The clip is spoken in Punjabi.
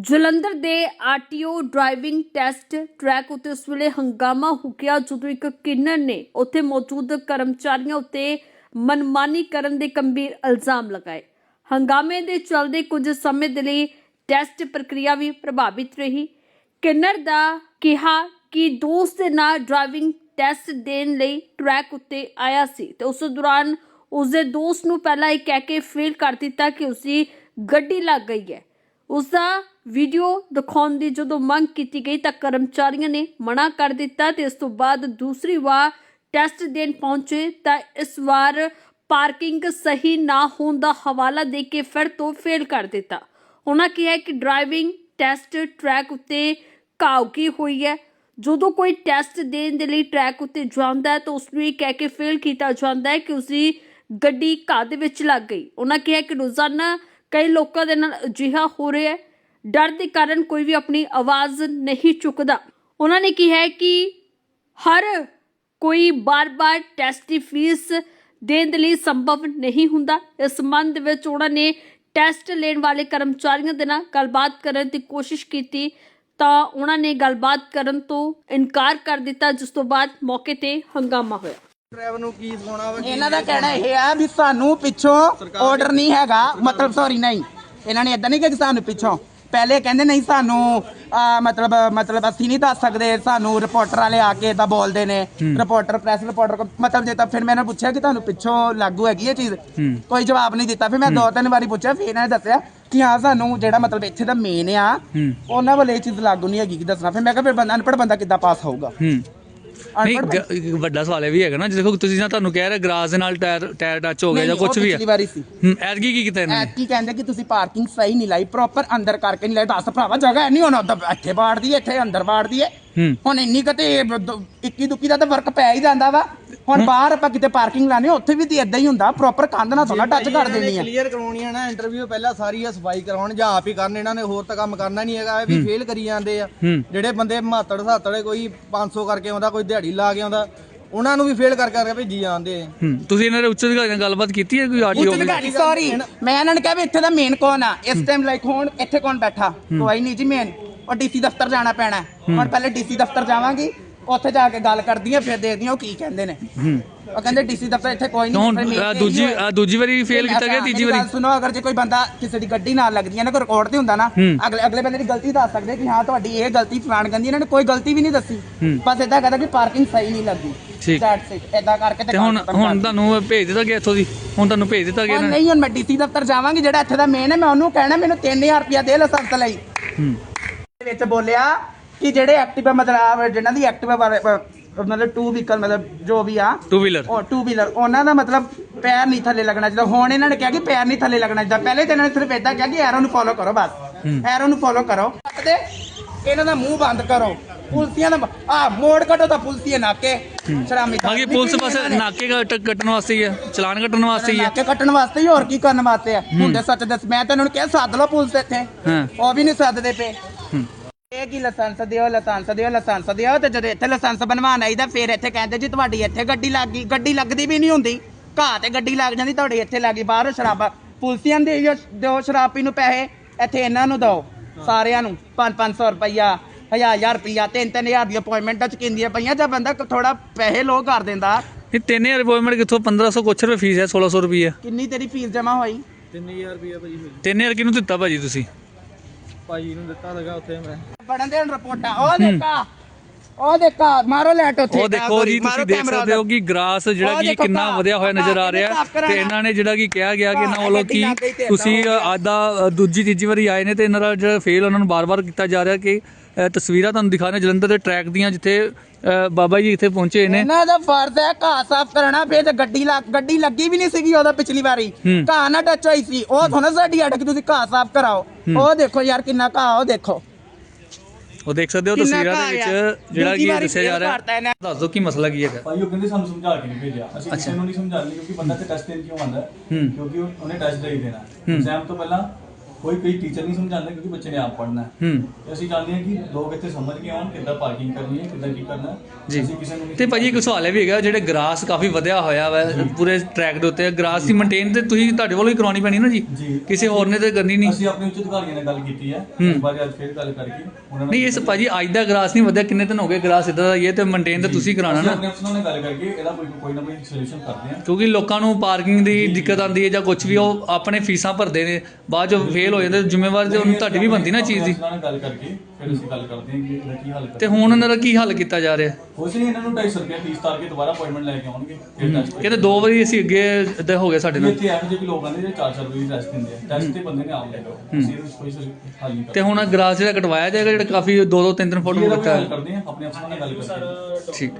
ਜਲੰਧਰ ਦੇ ਆਰਟੀਓ ਡਰਾਈਵਿੰਗ ਟੈਸਟ ਟਰੈਕ ਉੱਤੇ ਉਸ ਵੇਲੇ ਹੰਗਾਮਾ ਹੋ ਗਿਆ ਜਦੋਂ ਇੱਕ ਕਿੰਨਰ ਨੇ ਉੱਥੇ ਮੌਜੂਦ ਕਰਮਚਾਰੀਆਂ ਉੱਤੇ ਮਨਮਾਨੀ ਕਰਨ ਦੇ ਗੰਭੀਰ ਇਲਜ਼ਾਮ ਲਗਾਏ। ਹੰਗਾਮੇ ਦੇ ਚਲਦੇ ਕੁਝ ਸਮੇਂ ਦੇ ਲਈ ਟੈਸਟ ਪ੍ਰਕਿਰਿਆ ਵੀ ਪ੍ਰਭਾਵਿਤ ਰਹੀ। ਕਿੰਨਰ ਦਾ ਕਿਹਾ ਕਿ ਦੋਸਤ ਦੇ ਨਾਲ ਡਰਾਈਵਿੰਗ ਟੈਸਟ ਦੇਣ ਲਈ ਟਰੈਕ ਉੱਤੇ ਆਇਆ ਸੀ ਤੇ ਉਸ ਦੌਰਾਨ ਉਸਦੇ ਦੋਸਤ ਨੂੰ ਪਹਿਲਾਂ ਇਹ ਕਹਿ ਕੇ ਫੇਲ ਕਰ ਦਿੱਤਾ ਕਿ ਉਸਦੀ ਗੱਡੀ ਲੱਗ ਗਈ ਹੈ। ਉਸ ਦਾ ਵੀਡੀਓ ਦਿਖਾਉਣ ਦੀ ਜਦੋਂ ਮੰਗ ਕੀਤੀ ਗਈ ਤਾਂ ਕਰਮਚਾਰੀਆਂ ਨੇ ਮਨਾ ਕਰ ਦਿੱਤਾ ਤੇ ਇਸ ਤੋਂ ਬਾਅਦ ਦੂਸਰੀ ਵਾਰ ਟੈਸਟ ਦੇਣ ਪਹੁੰਚੇ ਤਾਂ ਇਸ ਵਾਰ ਪਾਰਕਿੰਗ ਸਹੀ ਨਾ ਹੋਣ ਦਾ ਹਵਾਲਾ ਦੇ ਕੇ ਫਿਰ ਤੋਂ ਫੇਲ ਕਰ ਦਿੱਤਾ। ਉਹਨਾਂ ਕਿਹਾ ਕਿ ਡਰਾਈਵਿੰਗ ਟੈਸਟ ਟਰੈਕ ਉੱਤੇ ਘਾਉਕੀ ਹੋਈ ਹੈ। ਜਦੋਂ ਕੋਈ ਟੈਸਟ ਦੇਣ ਦੇ ਲਈ ਟਰੈਕ ਉੱਤੇ ਜਾਂਦਾ ਹੈ ਤਾਂ ਉਸ ਨੂੰ ਇਹ ਕਹਿ ਕੇ ਫੇਲ ਕੀਤਾ ਜਾਂਦਾ ਹੈ ਕਿ ਉਸਦੀ ਗੱਡੀ ਘਾਹ ਦੇ ਵਿੱਚ ਲੱਗ ਗਈ। ਉਹਨਾਂ ਕਿਹਾ ਕਿ ਰੋਜ਼ਾਨਾ ਕਈ ਲੋਕਾਂ ਦੇ ਨਾਲ ਅਜਿਹਾ ਹੋ ਰਿਹਾ ਹੈ। ਡਰ ਦੇ ਕਾਰਨ ਕੋਈ ਵੀ ਆਪਣੀ ਆਵਾਜ਼ ਨਹੀਂ ਚੁੱਕਦਾ। ਉਹਨਾਂ ਨੇ ਕਿਹਾ ਹੈ ਕਿ ਹਰ ਕੋਈ ਬਾਰ-ਬਾਰ ਟੈਸਟ ਦੀ ਫੀਸ ਦੇਣ ਦੇ ਲਈ ਸੰਭਵ ਨਹੀਂ ਹੁੰਦਾ। ਇਸ ਸੰਬੰਧ ਵਿੱਚ ਉਹਨਾਂ ਨੇ ਟੈਸਟ ਲੈਣ ਵਾਲੇ ਕਰਮਚਾਰੀਆਂ ਦੇ ਨਾਲ ਗੱਲਬਾਤ ਕਰਨ ਦੀ ਕੋਸ਼ਿਸ਼ ਕੀਤੀ। ਤਾਂ ਉਹਨਾਂ ਨੇ ਗੱਲਬਾਤ ਕਰਨ ਤੋਂ ਇਨਕਾਰ ਕਰ ਦਿੱਤਾ ਜਿਸ ਤੋਂ ਬਾਅਦ ਮੌਕੇ ਤੇ ਹੰਗਾਮਾ ਹੋਇਆ। ਡਰਾਈਵਰ ਨੂੰ ਕੀ ਸਿਖਾਉਣਾ ਵਾ ਕੀ ਇਹਨਾਂ ਦਾ ਕਹਿਣਾ ਇਹ ਆ ਵੀ ਸਾਨੂੰ ਪਿੱਛੋਂ ਆਰਡਰ ਨਹੀਂ ਹੈਗਾ। ਮਤਲਬ ਸੌਰੀ ਨਹੀਂ। ਇਹਨਾਂ ਨੇ ਇਦਾਂ ਨਹੀਂ ਕਿ ਸਾਨੂੰ ਪਿੱਛੋਂ ਪਹਿਲੇ ਕਹਿੰਦੇ ਨਹੀਂ ਸਾਨੂੰ ਆ, ਮਤਲਬ ਮਤਲਬ ਅਸੀਂ ਨਹੀਂ ਦੱਸ ਸਕਦੇ ਸਾਨੂੰ ਰਿਪੋਰਟਰ ਵਾਲੇ ਆ ਕੇ ਇਦਾਂ ਬੋਲਦੇ ਨੇ ਰਿਪੋਰਟਰ ਪ੍ਰੈਸ ਰਿਪੋਰਟਰ ਮਤਲਬ ਜੇ ਤਾਂ ਫਿਰ ਮੈਂ ਇਹਨਾਂ ਪੁੱਛਿਆ ਕਿ ਤੁਹਾਨੂੰ ਪਿੱਛੋਂ ਲਾਗੂ ਹੈਗੀ ਇਹ ਚੀਜ਼? ਕੋਈ ਜਵਾਬ ਨਹੀਂ ਦਿੱਤਾ। ਫਿਰ ਮੈਂ ਦੋ ਤਿੰਨ ਵਾਰੀ ਪੁੱਛਿਆ ਫਿਰ ਇਹਨਾਂ ਨੇ ਦੱਸਿਆ ਕਿ ਹਾਂ ਸਾਨੂੰ ਜਿਹੜਾ ਮਤਲਬ ਇੱਥੇ ਦਾ ਮੇਨ ਆ ਉਹਨਾਂ ਵੱਲ ਇਹ ਚੀਜ਼ ਲਾਗੂ ਨਹੀਂ ਹੈਗੀ ਕਿ ਦੱਸਣਾ। ਫਿਰ ਮੈਂ ਕਿਹਾ ਫਿਰ ਬੰਦਾ ਅਨਪੜ੍ਹ ਬੰਦਾ ਕਿੱਦਾਂ ਪਾਸ ਹੋਊਗਾ? ਹੂੰ। ਨਹੀਂ ਅਨਪੜ੍ਹ ਗ- ਇੱਕ ਵੱਡਾ ਸਵਾਲ ਇਹ ਵੀ ਹੈਗਾ ਨਾ ਜੇ ਦੇਖੋ ਤੁਸੀਂ ਨਾ ਤੁਹਾਨੂੰ ਕਹਿ ਰਿਹਾ ਗਰਾਸ ਦੇ ਨਾਲ ਟਾਇਰ ਟਾਇਰ ਟੱਚ ਹੋ ਗਿਆ ਜਾਂ ਕੁਝ ਵੀ ਪਿਛਲੀ ਹੈ ਵਾਰੀ ਸੀ। ਹੂੰ ਐਤਕੀ ਕੀ ਕੀਤਾ ਇਹਨਾਂ? ਨੇ ਐਤਕੀ ਕਹਿੰਦੇ ਕਿ ਤੁਸੀਂ ਪਾਰਕਿੰਗ ਸਹੀ ਨਹੀਂ ਲਾਈ ਪ੍ਰੋਪਰ ਅੰਦਰ ਕਰਕੇ ਨਹੀਂ ਲਾਈ। ਦੱਸ ਭਰਾਵਾ ਜਗ੍ਹਾ ਨਹੀਂ ਹੁਣ ਉੱਧਰ ਇੱਥੇ ਬਾੜਦੀ ਹੈ ਇੱਥੇ ਅੰਦਰ ਬਾੜਦੀ ਹੈ। ਹੂੰ। ਹੁਣ ਇੰਨੀ ਕਤੇ 21 ਦੁੱਕੀ ਦਾ ਤਾਂ ਫ਼ਰਕ ਪੈ ਹੀ ਜਾਂਦਾ ਵਾ। ਹੁਣ ਬਾਹਰ ਆਪਾਂ ਕਿਤੇ ਪਾਰਕਿੰਗ ਲਾਣੇ ਉੱਥੇ ਵੀ ਤੇ ਇਦਾਂ ਹੀ ਹੁੰਦਾ ਪ੍ਰੋਪਰ ਕੰਧ ਨਾਲ ਥੋੜਾ ਟੱਚ ਕਰ ਦੇਣੀ ਆ। ਕਲੀਅਰ ਕਰਵਾਉਣੀ ਆ ਨਾ ਇੰਟਰਵਿਊ ਪਹਿਲਾਂ ਸਾਰੀ ਆ ਸਫ਼ਾਈ ਕਰਾਉਣ ਜਾਂ ਆਪ ਹੀ ਕਰਨ ਇਹਨਾਂ ਨੇ ਹੋਰ ਤਾਂ ਕੰਮ ਕਰਨਾ ਨਹੀਂ ਹੈਗਾ ਇਹ ਵੀ ਫੇਲ ਕਰੀ ਜਾਂਦੇ ਆ। ਹੂੰ। ਜਿਹੜੇ ਬੰਦੇ ਮਾਤੜ ਸਾਤੜੇ ਕੋਈ 500 ਕਰਕੇ ਆਉਂਦਾ ਕੋਈ ਦਿਹਾੜੀ ਲਾ ਕੇ ਆਉਂਦਾ ਉਹਨਾਂ ਨੂੰ ਵੀ ਫੇਲ ਕਰ ਕਰਕੇ ਭੇਜੀ ਜਾਂਦੇ ਆ। ਹੂੰ। ਤੁਸੀਂ ਇਹਨਾਂ ਦੇ ਉੱਚ ਅਧਿਕਾਰੀਆਂ ਨਾਲ ਗੱਲਬਾਤ ਕੀਤੀ ਹੈ ਕੋਈ ਆਡੀਓ ਉੱਚ ਅਧਿਕਾਰੀ ਸੌਰੀ ਮੈਂ ਇਹਨਾਂ ਨੂੰ ਕਿਹਾ ਵੀ ਇੱਥੇ ਦਾ ਮੇਨ ਕੌਣ ਆ? ਇਸ ਟਾਈਮ ਲਾਈਕ ਹੁਣ ਇੱਥੇ ਕੌਣ ਬੈਠਾ? ਕੋਈ ਨਹੀਂ ਜੀ ਮੇਨ ਉਹ ਡੀਸੀ ਦਫ਼ਤਰ ਜਾਣਾ ਪੈਣਾ। ਹੁਣ ਪਹਿਲੇ ਡੀਸੀ ਦਫ਼ਤਰ ਜਾਵਾਂਗੀ। ਉੱਥੇ ਜਾ ਕੇ ਗੱਲ ਕਰਦੀਆਂ ਫਿਰ ਦੇਖਦੀਆਂ ਉਹ ਕੀ ਕਹਿੰਦੇ ਨੇ। ਉਹ ਕਹਿੰਦੇ ਡੀਸੀ ਦਫ਼ਤਰ ਇੱਥੇ ਕੋਈ ਨਹੀਂ ਹੁਣ ਫਿਰ ਮੇਰੇ ਤੇ ਦੂਜੀ ਦੂਜੀ ਵਾਰੀ ਫੇਲ ਕੀਤਾ ਗਿਆ ਤੀਜੀ ਮੇਰੀ ਵਾਰੀ ਗੱਲ ਸੁਣੋ ਅਗਰ ਜੇ ਕੋਈ ਬੰਦਾ ਕਿਸੇ ਦੀ ਗੱਡੀ ਨਾਲ ਲੱਗਦੀ ਹੈ ਨਾ ਕੋਈ ਰਿਕਾਰਡ ਤੇ ਹੁੰਦਾ ਨਾ। ਅਗਲੇ ਅਗਲੇ ਬੰਦੇ ਦੀ ਗਲਤੀ ਦੱਸ ਸਕਦੇ ਕਿ ਹਾਂ ਤੁਹਾਡੀ ਇਹ ਗਲਤੀ ਫਲਾਣ ਗੰਦੀ ਇਹਨਾਂ ਨੇ ਕੋਈ ਗਲਤੀ ਵੀ ਨਹੀਂ ਦੱਸੀ। ਬਸ ਇਦਾਂ ਕਹਿੰਦਾ ਕਿ ਪਾਰਕਿੰਗ ਸਹੀ ਨਹੀਂ ਲੱਗੀ ਠੀਕ। ਦੈਟਸ ਇਟ ਇਦਾਂ ਕਰਕੇ ਤੇ ਹੁਣ ਹੁਣ ਤੁਹਾਨੂੰ ਭੇਜ ਦਿੱਤਾ ਗਿਆ ਇੱਥੋਂ ਦੀ? ਹੁਣ ਤੁਹਾਨੂੰ ਭੇਜ ਦਿੱਤਾ ਗਿਆ ਹੁਣ ਇਹਨਾਂ ਨੇ? ਨਹੀਂ ਹੁਣ ਮੈਂ ਡੀਸੀ ਦਫ਼ਤਰ ਜਾਵਾਂਗੀ ਜਿਹੜਾ ਇੱਥੇ ਦਾ ਮੇਨ ਹੈ ਮੈਂ ਉਹਨੂੰ ਕਹਿਣਾ ਮੈਨੂੰ 3000 ਰੁਪਇਆ ਦੇ ਲਾਇਸੈਂਸ ਲਈ। ਹੂੰ। ਦੇ ਵਿੱਚ ਬੋਲਿਆ ਕਿ ਜਿਹੜੇ ਐਕਟਿਵਾ ਮਤਲਬ ਜਿਹਨਾਂ ਦੀ ਐਕਟਿਵਾ ਬਾਰੇ ਮਤਲਬ ਟੂ ਵਹੀਕਲ ਮਤਲਬ ਜੋ ਵੀ ਆ। ਟੂ ਵੀਲਰ ਉਹ ਟੂ ਵੀਲਰ ਉਹਨਾਂ ਦਾ ਮਤਲਬ ਪੈਰ ਨਹੀਂ ਥੱਲੇ ਲੱਗਣਾ ਚਾਹੀਦਾ। ਹੁਣ ਇਹਨਾਂ ਨੇ ਕਿਹਾ ਕਿ ਪੈਰ ਨਹੀਂ ਥੱਲੇ ਲੱਗਣਾ ਚਾਹੀਦਾ। ਪਹਿਲੇ ਤਾਂ ਇਹਨਾਂ ਨੇ ਸਿਰਫ ਇਦਾਂ ਕਿਹਾ ਕਿ ਐਰੋ ਨੂੰ ਫੋਲੋ ਕਰੋ ਬਸ। ਐਰੋ ਨੂੰ ਫੋਲੋ ਕਰੋ। ਤੇ ਇਹਨਾਂ ਦਾ ਮੂੰਹ ਬੰਦ ਕਰੋ। ਪੁਲਸੀਆਂ ਦਾ ਆ ਮੋੜ ਕੱਟੋ ਤਾਂ ਪੁਲਸੀਏ ਨਾਕੇ। ਸ਼ਰਾਮੀ ਬਾਕੀ ਪੁਲਿਸ ਬਸ ਨਾਕੇ ਕੱਟ- ਕੱਟਣ ਵਾਸਤੇ ਹੀ ਹੈ ਚਲਾਨ ਕੱਟਣ ਵਾਸਤੇ ਹੀ ਹੈ ਨਾਕੇ ਕੱਟਣ ਵਾਸਤੇ ਹੀ ਹੋਰ ਕੀ ਕਰਨ ਵਾਸਤੇ ਆ? ਹੁੰਦੇ ਸੱਚ ਦੱਸ ਮੈਂ ਤਾਂ ਇਹਨਾਂ ਨੂੰ ਕਿਹਾ ਸੱਦ ਲਓ ਪੁਲਿਸ ਇੱਥੇ। ਹਾਂ। ਉਹ ਵੀ ਨਹੀਂ ਸੱਦਦੇ ਪਏ। ਹੂੰ। ਇਹ ਕੀ ਲਾਇਸੈਂਸ ਦਿਓ ਲਾਇਸੈਂਸ ਦਿਓ ਲਾਇਸੈਂਸ ਦਿਓ ਤੇ ਜਦੋਂ ਇੱਥੇ ਲਾਇਸੈਂਸ ਬਣਵਾਉਣ ਆਈਦਾ ਫਿਰ ਇੱਥੇ ਕਹਿੰਦੇ ਜੀ ਤੁਹਾਡੀ ਇੱਥੇ ਗੱਡੀ ਲੱਗ ਗਈ ਗੱਡੀ ਲੱਗਦੀ ਵੀ ਨਹੀਂ ਹੁੰਦੀ। ਘਾਹ ਤੇ ਗੱਡੀ ਲੱਗ ਜਾਂਦੀ ਤੁਹਾਡੀ ਇੱਥੇ ਲੱਗੀ ਬਾਹਰੋਂ ਸ਼ਰਾਬਾਂ ਪੁਲਸੀਆਂ ਦੇ ਦਿਓ ਸ਼ਰਾਬ ਪੀ ਨੂੰ ਪੈਸੇ ਇੱਥੇ ਇਹਨਾਂ ਨੂੰ ਦਿਓ ਸਾਰਿਆਂ ਨੂੰ 5-500 ਰੁਪਈਆ 1000 ਰੁਪਈਆ 3-3000 ਦੀ ਅਪਾਇੰਟਮੈਂਟਾਂ ਚ ਕਿੰਦੀਆਂ ਪਈਆਂ ਜੇ ਬੰਦਾ ਥੋੜਾ ਪੈਸੇ ਲੋ ਕਰ ਦਿੰਦਾ। ਇਹ 3000 ਅਪਾਇੰਟਮੈਂਟ ਕਿੱਥੋਂ 1500 ਕੁਛ ਰੁਪਏ ਫੀਸ ਹੈ 1600 ਰੁਪਏ ਕਿੰਨੀ ਤੇਰੀ ਫੀਸ ਜਮਾ ਹੋਈ? 3000 ਰੁਪਏ ਭਾਜੀ 3000 ਕਿਹਨੂੰ ਦਿੱਤਾ ਭਾਜੀ ਤੁਸੀਂ? ਭਾਜੀ ਨੂੰ ਦਿੱਤਾ ਲਗਾ ਉੱਥੇ ਮੈਂ। ਬੜਨ ਦੇ ਰਿਪੋਰਟਾਂ। ਉਹ ਦੇਖਾ ਉਹ ਦੇਖਾ ਮਾਰੋ ਲੈਟ ਉੱਥੇ। ਉਹ ਦੇਖੋ ਜੀ ਤੁਸੀਂ ਦੇਖ ਸਕਦੇ ਹੋ ਕਿ ਗ੍ਰਾਸ ਜਿਹੜਾ ਕਿ ਕਿੰਨਾ ਵਧਿਆ ਹੋਇਆ ਨਜ਼ਰ ਆ ਰਿਹਾ। ਤੇ ਇਹਨਾਂ ਨੇ ਜਿਹੜਾ ਕਿ ਕਿਹਾ ਗਿਆ ਕਿ ਇਹਨਾਂ ਵੱਲੋਂ ਕਿ ਤੁਸੀਂ ਆਦਾ ਦੂਜੀ ਤੀਜੀ ਵਾਰੀ ਆਏ ਨੇ ਤੇ ਇਹਨਾਂ ਦਾ ਜਿਹੜਾ ਫੇਲ ਉਹਨਾਂ ਨੂੰ ਬਾਰ-ਬਾਰ ਕੀਤਾ ਜਾ ਰਿਹਾ ਕਿ ਤਸਵੀਰਾਂ ਤੁਹਾਨੂੰ ਦਿਖਾ ਰਹੇ ਜਲੰਧਰ ਦੇ ਟਰੈਕ ਦੀਆਂ ਜਿੱਥੇ ਬਾਬਾ ਜੀ ਇੱਥੇ ਪਹੁੰਚੇ ਨੇ। ਇਹਨਾਂ ਦਾ ਫਰਜ਼ ਹੈ ਘਾਹ ਸਾਫ਼ ਕਰਨਾ ਫੇਰ ਤੇ ਗੱਡੀ ਲੱਗ ਗੱਡੀ ਲੱਗੀ ਵੀ ਨਹੀਂ ਸੀਗੀ ਉਹਦਾ ਪਿਛਲੀ ਵਾਰੀ। ਘਾਹ ਨਾ ਟੱਚ ਹੋਈ ਸੀ। ਉਹ ਥੋੜਾ ਸਾਡੀ ਅਟਕ ਤੁਸੀਂ ਘਾਹ ਸਾਫ਼ ਕਰਾਓ। ਉਹ ਦੇਖੋ ਯਾਰ ਕਿੰਨਾ ਘਾਹ ਉਹ ਦੇਖੋ। ਉਹ ਦੇਖ ਸਕਦੇ ਹੋ ਤਸਵੀਰਾਂ ਦੇ। ਵਿੱਚ ਜਿਹੜਾ ਕਿ ਦੱਸਿਆ ਜਾ ਰਿਹਾ। ਦੱਸ ਦਿਓ ਕੀ ਮਸਲਾ ਕੀ ਹੈਗਾ? ਭਾਈ ਉਹ ਕਹਿੰਦੇ ਸਾਨੂੰ ਸਮਝਾ ਕੇ ਨਹੀਂ ਭੇਜਿਆ। ਅਸੀਂ ਕਿਸੇ ਨੂੰ ਨਹੀਂ ਸਮਝਾਉਂਦੇ ਕਿਉਂਕਿ ਬੰਦਾ ਤੇ ਟੈਸਟ ਦੇਣ ਕਿਉਂ ਆਉਂਦਾ। ਕਿਉਂਕਿ ਉਹ- ਉਹਨੇ ਟੈਸਟ ਦੇ ਹੀ ਦੇਣਾ। ਹੂੰ। ਐਗਜ਼ਾਮ ਤੋਂ ਪਹਿਲਾਂ ਕੋਈ ਕੋਈ ਟੀਚਰ ਨਹੀਂ ਸਮਝਾਉਂਦਾ ਕਿਉਂਕਿ ਬੱਚੇ ਨੇ ਆਪ ਪੜ੍ਹਨਾ ਹੈ। ਹੂੰ। ਤੇ ਅਸੀਂ ਚਾਹੁੰਦੇ ਹਾਂ ਕਿ ਲੋਕ ਇੱਥੇ ਸਮਝ ਕੇ ਆਉਣ ਕਿੱਦਾਂ ਪਾਰਕਿੰਗ ਕਰਨੀ ਹੈ ਕਿੱਦਾਂ ਕੀ ਕਰਨਾ ਹੈ। ਜੀ। ਅਸੀਂ ਕਿਸੇ ਨੂੰ ਨਹੀਂ ਤੇ ਭਾਜੀ ਇੱਕ ਸਵਾਲ ਇਹ ਵੀ ਹੈਗਾ ਜਿਹੜੇ ਗ੍ਰਾਸ ਕਾਫੀ ਵਧਿਆ ਹੋਇਆ ਵਾ ਪੂਰੇ ਟਰੈਕ ਦੇ ਉੱਤੇ ਗ੍ਰਾਸ ਦੀ ਮੇਨਟੇਨ ਤੇ ਤੁਸੀਂ ਤੁਹਾਡੇ ਵੱਲੋਂ ਹੀ ਕਰਵਾਉਣੀ ਪੈਣੀ ਨਾ ਜੀ? ਜੀ। ਕਿਸੇ ਹੋਰ ਨੇ ਤੇ ਕਰਨੀ ਨਹੀਂ। ਅਸੀਂ ਆਪਣੇ ਉੱਚ ਅਧਿਕਾਰੀਆਂ ਨਾਲ ਗੱਲ ਕੀਤੀ ਹੈ। ਹੂੰ। ਇਸ ਬਾਰੇ ਅੱਜ ਫਿਰ ਗੱਲ ਕਰਕੇ ਉਹਨਾਂ ਨਹੀਂ ਇਸ ਭਾਜੀ ਅੱਜ ਦਾ ਗ੍ਰਾਸ ਨਹੀਂ ਵਧਿਆ ਕਿੰਨੇ ਦਿਨ ਹੋ ਗਏ ਗ੍ਰਾਸ ਇਦਾਂ ਦਾ ਹੀ ਹੈ ਤੇ ਮੇਨਟੇਨ ਤੇ ਤੁਸੀਂ ਕਰਾਉਣਾ ਅਸੀਂ ਨਾ। ਆਪਣੇ ਅਫਸਰਾਂ ਨਾਲ ਗੱਲ ਕਰਕੇ ਇਹਦਾ ਕੋਈ ਕੋਈ ਨਾ ਕੋਈ ਸੋਲੂਸ਼ਨ ਕਰਦੇ ਹਾਂ। ਕਿਉਂਕਿ ਲੋਕਾਂ ਨੂੰ ਪਾਰਕਿੰਗ ਦੀ ਦਿੱਕਤ ਆਉਂਦੀ ਹੈ ਜਾਂ ਕੁਝ ਵੀ ਉਹ ਆਪਣੇ ਫੀਸਾਂ ਭਰਦੇ ਨੇ ਬਾਅਦ ਚ ਫੇਲ ਹੋ ਜਾਂਦੇ ਜ਼ਿੰਮੇਵਾਰ ਤੇ ਉਹਨੂੰ ਤੁਹਾਡੀ ਵੀ ਬਣਦੀ ਨਾ ਚੀਜ਼ ਦੀ। ਅਫਸਰਾਂ ਨਾਲ ਗੱਲ ਕਰਕੇ ਫਿਰ ਅਸੀਂ ਗੱਲ ਕਰਦੇ ਹਾਂ ਕਿ ਇਹਦਾ ਕੀ ਹੱਲ ਤੇ ਹੁਣ ਉਹਨਾਂ ਦਾ ਕੀ ਹੱਲ ਕੀਤਾ ਜਾ ਰਿਹਾ? ਕੁਛ ਨਹੀਂ ਇਹਨਾਂ ਨੂੰ 250 ਰੁਪਏ ਫੀਸ ਤਾਰ ਕੇ ਦੁਬਾਰਾ ਅਪਾਇੰਟਮੈਂਟ ਲੈ ਕੇ ਆਉਣਗੇ ਫਿਰ ਟੈਸਟ ਕਹਿੰਦੇ ਦੋ ਵਾਰੀ ਅਸੀਂ ਅੱਗੇ ਹੋ ਗਿਆ ਸਾਡੇ ਨਾਲ। ਇੱਥੇ ਇਹੋ ਜਿਹੇ ਵੀ ਲੋਕ ਜਿਹੜੇ ਚਾਰ ਚਾਰ ਰੁਪਏ ਟੈਸਟ ਦਿੰਦੇ ਆ। ਟੈਸਟ ਤੇ ਬੰਦੇ ਨੇ ਆਪ ਲੈ ਲਓ। ਅਸੀਂ ਇਹਦੇ ਵਿੱਚ ਕੋਈ solution ਹੱਲ ਨਹੀਂ ਤੇ ਕਰਦੇ ਹੁਣ ਗ੍ਰਾਸ ਜਿਹੜਾ ਕਟਵਾਇਆ ਜਾਏਗਾ ਜਿਹੜਾ ਕਾਫੀ ਦੋ ਦੋ ਤਿੰਨ ਤਿੰਨ ਫੁੱਟ ਹੋ। ਕੋਈ ਹੱਲ ਰੱਖਾ ਕਰਦੇ ਆ ਆਪਣੇ ਅਫਸਰਾਂ ਨਾਲ ਗੱਲ ਕਰਦੇ ਹਾਂ ਠੀਕ।